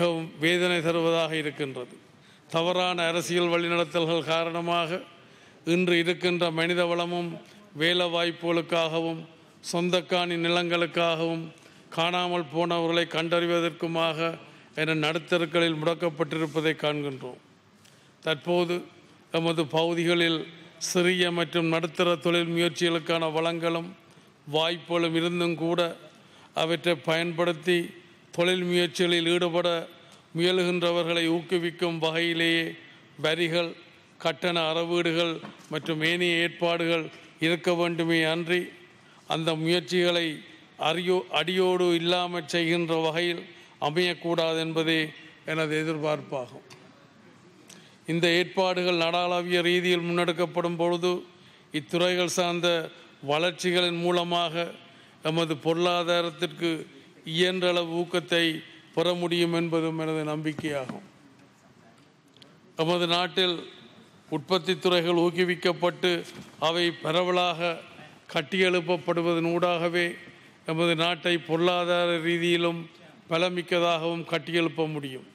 மிகவும் வேதனை தருவதாக இருக்கின்றது. தவறான அரசியல் வழிநடத்தல்கள் காரணமாக இன்று இருக்கின்ற மனித வளமும் வேலை வாய்ப்புகளுக்காகவும் சொந்தக்காணி நிலங்களுக்காகவும் காணாமல் போனவர்களை கண்டறிவதற்குமாக என நடுத்தருக்களில் முடக்கப்பட்டிருப்பதை காண்கின்றோம். தற்போது எமது பகுதிகளில் சிறிய மற்றும் நடுத்தர தொழில் முயற்சிகளுக்கான வளங்களும் வாய்ப்புகளும் இருந்தும் கூட அவற்றை பயன்படுத்தி தொழில் முயற்சிகளில் ஈடுபட முயலுகின்றவர்களை ஊக்குவிக்கும் வகையிலேயே வரிகள் கட்டண அறவீடுகள் மற்றும் ஏனைய ஏற்பாடுகள் இருக்க வேண்டுமே அன்றி அந்த முயற்சிகளை அறியோ அடியோடு இல்லாமல் செய்கின்ற வகையில் அமையக்கூடாது என்பதே எனது எதிர்பார்ப்பாகும். இந்த ஏற்பாடுகள் நாடாளாவிய ரீதியில் முன்னெடுக்கப்படும் பொழுது இத்துறைகள் சார்ந்த வளர்ச்சிகளின் மூலமாக எமது பொருளாதாரத்திற்கு இயன்றளவு ஊக்கத்தை பெற முடியும் என்பதும் எனது நம்பிக்கையாகும். நமது நாட்டில் உற்பத்தி துறைகள் ஊக்குவிக்கப்பட்டு அவை பரவலாக கட்டியெழுப்பப்படுவதன் ஊடாகவே நாட்டை பொருளாதார ரீதியிலும் பலமிக்கதாகவும் கட்டியெழுப்ப முடியும்.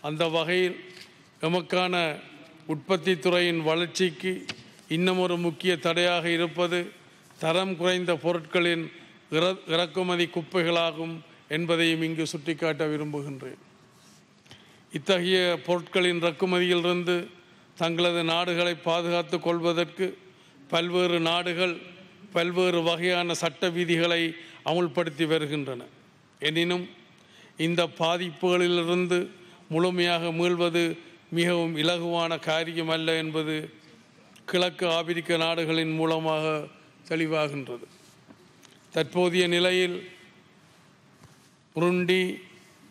அந்த வகையில் நமக்கான உற்பத்தி துறையின் வளர்ச்சிக்கு இன்னும் ஒரு முக்கிய தடையாக இருப்பது தரம் குறைந்த பொருட்களின் இற இறக்குமதி குப்பைகளாகும் என்பதையும் இங்கு சுட்டிக்காட்ட விரும்புகின்றேன். இத்தகைய பொருட்களின் இறக்குமதியிலிருந்து தங்களது நாடுகளை பாதுகாத்து கொள்வதற்கு பல்வேறு நாடுகள் பல்வேறு வகையான சட்ட விதிகளை அமுல்படுத்தி வருகின்றன. எனினும் இந்த பாதிப்புகளிலிருந்து முழுமையாக மீள்வது மிகவும் இலகுவான காரியம் அல்ல என்பது கிழக்கு ஆப்பிரிக்க நாடுகளின் மூலமாக தெளிவாகின்றது. தற்போதைய நிலையில் Burundi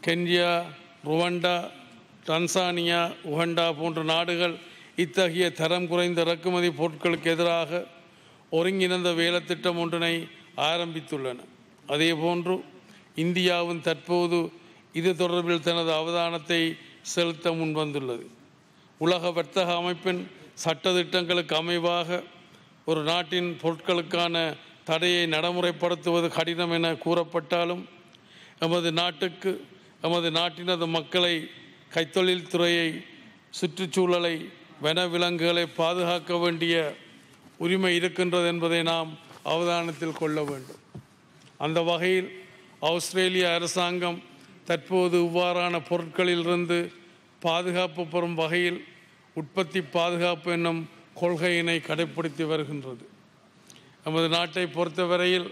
Kenya Rwanda Tanzania Uganda போன்ற நாடுகள் இத்தகைய தரம் குறைந்த இறக்குமதி பொருட்களுக்கு எதிராக ஒருங்கிணைந்த வேலைத்திட்டம் ஒன்றினை ஆரம்பித்துள்ளன. அதேபோன்று இந்தியாவும் தற்போது இது தொடர்பில் தனது அவதானத்தை செலுத்த முன்வந்துள்ளது. உலக வர்த்தக அமைப்பின் சட்டதிட்டங்களுக்கு அமைவாக ஒரு நாட்டின் பொருட்களுக்கான தடையை நடைமுறைப்படுத்துவது கடினம் என கூறப்பட்டாலும் எமது நாட்டுக்கு எமது நாட்டினது மக்களை கைத்தொழில் துறையை சுற்றுச்சூழலை வனவிலங்குகளை பாதுகாக்க வேண்டிய உரிமை இருக்கின்றது என்பதை நாம் அவதானத்தில் கொள்ள வேண்டும். அந்த வகையில் ஆஸ்திரேலிய அரசாங்கம் தற்போது இவ்வாறான பொருட்களிலிருந்து பாதுகாப்பு பெறும் வகையில் உற்பத்தி பாதுகாப்பு என்னும் கொள்கையினை கடைப்பிடித்து வருகின்றது. நமது நாட்டை பொறுத்தவரையில்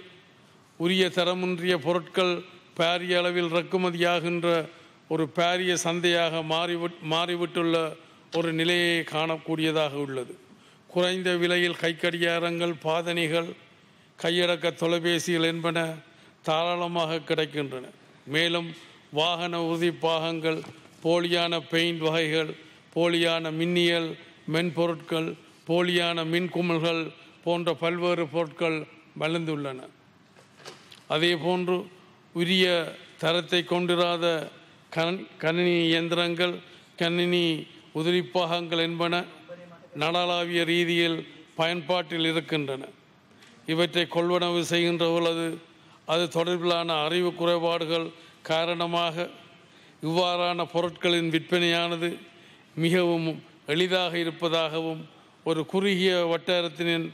உரிய தரமின்றிய பொருட்கள் பாரிய அளவில் இறக்குமதியாகின்ற ஒரு பாரிய சந்தையாக மாறிவிட் மாறிவிட்டுள்ள ஒரு நிலையை காணக்கூடியதாக உள்ளது. குறைந்த விலையில் கைக்கடியாரங்கள் பாதணிகள் கையடக்க தொலைபேசிகள் என்பன தாராளமாக கிடைக்கின்றன. மேலும் வாகன உறுதி பாகங்கள் போலியான பெயிண்ட் வகைகள் போலியான மின்னியல் மென்பொருட்கள் போலியான மின்குமிழ்கள் போன்ற பல்வேறு பொருட்கள் வளர்ந்துள்ளன. அதே போன்று உரிய தரத்தை கொண்டிராத கண் கணினி இயந்திரங்கள் கணினி உதிரிப்பாகங்கள் என்பன நாடளாவிய ரீதியில் பயன்பாட்டில் இருக்கின்றன. இவற்றை கொள்வனவு செய்கின்றவர்களது அது தொடர்பிலான அறிவு குறைபாடுகள் காரணமாக இவ்வாறான பொருட்களின் விற்பனையானது மிகவும் எளிதாக இருப்பதாகவும் ஒரு குறுகிய வட்டாரத்தினின்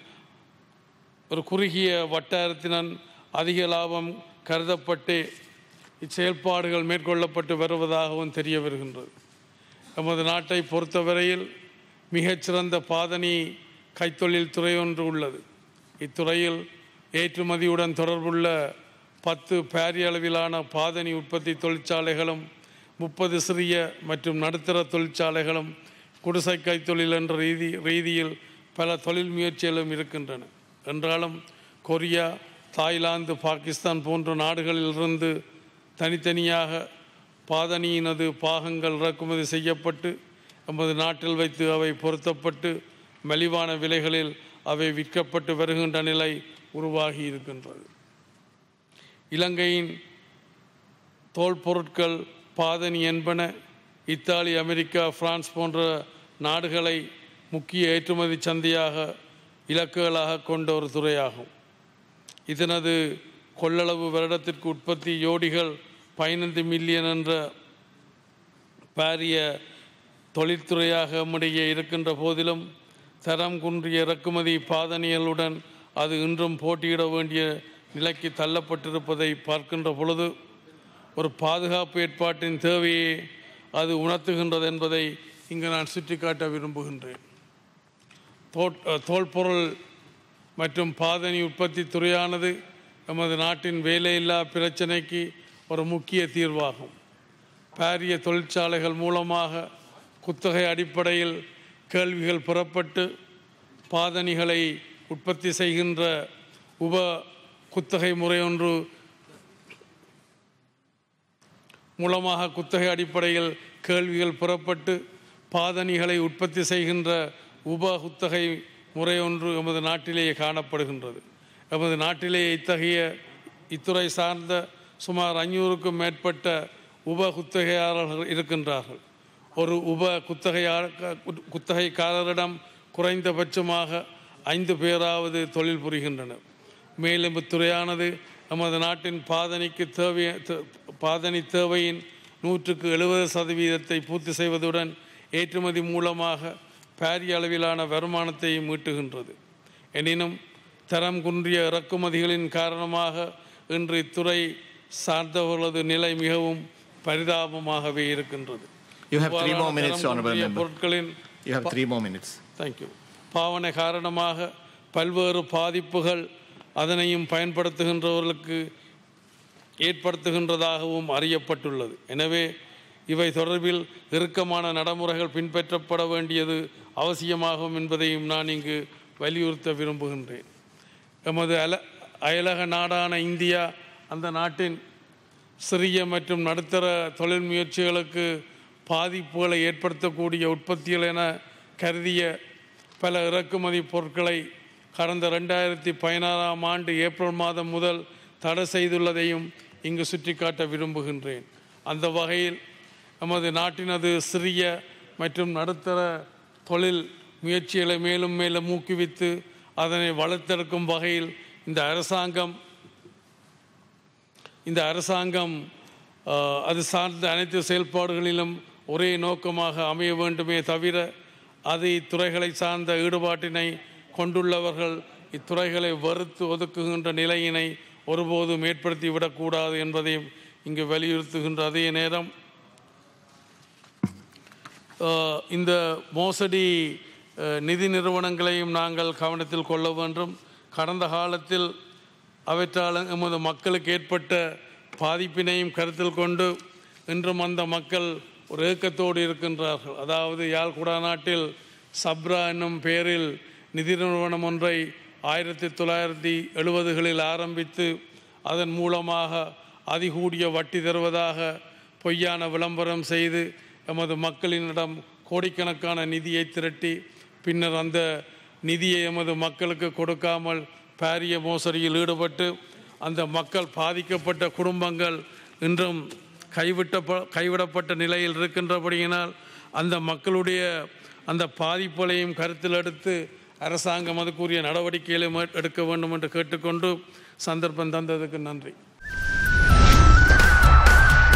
ஒரு குறுகிய வட்டாரத்தினன் அதிக லாபம் கருதப்பட்டு இச்செயல்பாடுகள் மேற்கொள்ளப்பட்டு வருவதாகவும் தெரிய வருகின்றது. நமது நாட்டை பொறுத்தவரையில் மிகச்சிறந்த பாதணி கைத்தொழில் துறை ஒன்று உள்ளது. இத்துறையில் ஏற்றுமதியுடன் தொடர்புள்ள பத்து பேரிய அளவிலான பாதணி உற்பத்தி தொழிற்சாலைகளும் முப்பது சிறிய மற்றும் நடுத்தர தொழிற்சாலைகளும் குடிசை கைத்தொழில் என்ற ரீதி ரீதியில் பல தொழில் முயற்சிகளும் இருக்கின்றன. என்றாலும் கொரியா தாய்லாந்து பாகிஸ்தான் போன்ற நாடுகளிலிருந்து தனித்தனியாக பாதணியினது பாகங்கள் இறக்குமதி செய்யப்பட்டு நமது நாட்டில் வைத்து அவை பொருத்தப்பட்டு மலிவான விலைகளில் அவை விற்கப்பட்டு வருகின்ற நிலை உருவாகி இருக்கின்றது. இலங்கையின் தோல் பொருட்கள் பாதணி என்பன இத்தாலி அமெரிக்கா பிரான்ஸ் போன்ற நாடுகளை முக்கிய ஏற்றுமதி சந்தையாக இலக்குகளாக கொண்ட ஒரு துறையாகும். இதனது கொள்ளளவு வருடத்திற்கு உற்பத்தி யோடிகள் பதினைந்து மில்லியன் என்ற பாரிய தொழில்துறையாக முடிய இருக்கின்ற போதிலும் தரம் குன்றிய இறக்குமதி பாதணிகளுடன் அது இன்றும் போட்டியிட வேண்டிய நிலைக்கு தள்ளப்பட்டிருப்பதை பார்க்கின்ற பொழுது ஒரு பாதுகாப்பு ஏற்பாட்டின் தேவையை அது உணர்த்துகின்றது என்பதை இங்கு நான் சுட்டிக்காட்ட விரும்புகின்றேன். தோட் தோல்பொருள் மற்றும் பாதணி உற்பத்தி துறையானது நமது நாட்டின் வேலையில்லா பிரச்சனைக்கு ஒரு முக்கிய தீர்வாகும். பாரிய தொழிற்சாலைகள் மூலமாக குத்தகை அடிப்படையில் கேள்விகள் புறப்பட்டு பாதணிகளை உற்பத்தி செய்கின்ற உப குத்தகை முறையொன்று மூலமாக குத்தகை அடிப்படையில் கேள்விகள் புறப்பட்டு பாதணிகளை உற்பத்தி செய்கின்ற உப குத்தகை முறை ஒன்று எமது நாட்டிலேயே காணப்படுகின்றது. எமது நாட்டிலே இத்தகைய இத்துறை சார்ந்த சுமார் ஐநூறுக்கும் மேற்பட்ட உப குத்தகையாளர்கள் இருக்கின்றார்கள். ஒரு உப குத்தகையாள குத்தகைக்காரரிடம் குறைந்தபட்சமாக ஐந்து பேராவது தொழில் புரிகின்றனர். மேலும் இத்துறையானது நமது நாட்டின் பாதணிக்கு தேவை பாதனை பாதணி தேவையின் நூற்றுக்கு எழுபது சதவீதத்தை பூர்த்தி செய்வதுடன் ஏற்றுமதி மூலமாக பாரிய அளவிலான வருமானத்தையும் ஈட்டுகின்றது எனினும் தரம் குன்றிய இறக்குமதிகளின் காரணமாக இன்று இத்துறை சார்ந்தவர்களது நிலை மிகவும் பரிதாபமாகவே இருக்கின்றது. பொருட்களின் You have three more minutes. Thank you பாவனை காரணமாக பல்வேறு பாதிப்புகள் அதனையும் பயன்படுத்துகின்றவர்களுக்கு ஏற்படுத்துகின்றதாகவும் அறியப்பட்டுள்ளது எனவே இவை தொடர்பில் இறுக்கமான நடைமுறைகள் பின்பற்றப்பட வேண்டியது அவசியமாகும் என்பதையும் நான் இங்கு வலியுறுத்த விரும்புகின்றேன். எமது அல அயலக நாடான இந்தியா அந்த நாட்டின் சிறிய மற்றும் நடுத்தர தொழில் முயற்சிகளுக்கு பாதிப்புகளை ஏற்படுத்தக்கூடிய உற்பத்திகள் என கருதிய பல இறக்குமதி பொருட்களை கடந்த ரெண்டாயிரத்தி பதினாறாம் ஆண்டு ஏப்ரல் மாதம் முதல் தடை செய்துள்ளதையும் இங்கு சுட்டிக்காட்ட விரும்புகின்றேன். அந்த வகையில் நமது நாட்டினது சிறிய மற்றும் நடுத்தர தொழில் முயற்சிகளை மேலும் மேலும் ஊக்குவித்து அதனை வளர்த்தெடுக்கும் வகையில் இந்த அரசாங்கம் இந்த அரசாங்கம் அது சார்ந்த அனைத்து செயல்பாடுகளிலும் ஒரே நோக்கமாக அமைய வேண்டுமே தவிர அது இத்துறைகளை சார்ந்த ஈடுபாட்டினை கொண்டுள்ளவர்கள் இத்துறைகளை வெறுத்து ஒதுக்குகின்ற நிலையினை ஒருபோதும் ஏற்படுத்தி விடக்கூடாது என்பதையும் இங்கு வலியுறுத்துகின்ற அதே நேரம் இந்த மோசடி நிதி நிறுவனங்களையும் நாங்கள் கவனத்தில் கொள்ள வேண்டும். கடந்த காலத்தில் அவற்றால் எமது மக்களுக்கு ஏற்பட்ட பாதிப்பினையும் கருத்தில் கொண்டு இன்றும் அந்த மக்கள் ஒரு ஏக்கத்தோடு இருக்கின்றார்கள். அதாவது யாழ் குடாநாட்டில் சப்ரா என்னும் பெயரில் நிதி நிறுவனம் ஒன்றை ஆயிரத்தி தொள்ளாயிரத்தி எழுபதுகளில் ஆரம்பித்து அதன் மூலமாக அதிகூடிய வட்டி தருவதாக பொய்யான விளம்பரம் செய்து எமது மக்களினிடம் கோடிக்கணக்கான நிதியை திரட்டி பின்னர் அந்த நிதியை எமது மக்களுக்கு கொடுக்காமல் பாரிய மோசடியில் ஈடுபட்டு அந்த மக்கள் பாதிக்கப்பட்ட குடும்பங்கள் இன்றும் கைவிட்ட கைவிடப்பட்ட நிலையில் இருக்கின்றபடியினால் அந்த மக்களுடைய அந்த பாதிப்புகளையும் கருத்தில் எடுத்து அரசாங்கம் அதுக்குரிய நடவடிக்கைகளை மே- எடுக்க வேண்டும் என்று கேட்டுக்கொண்டு சந்தர்ப்பம் தந்ததுக்கு நன்றி.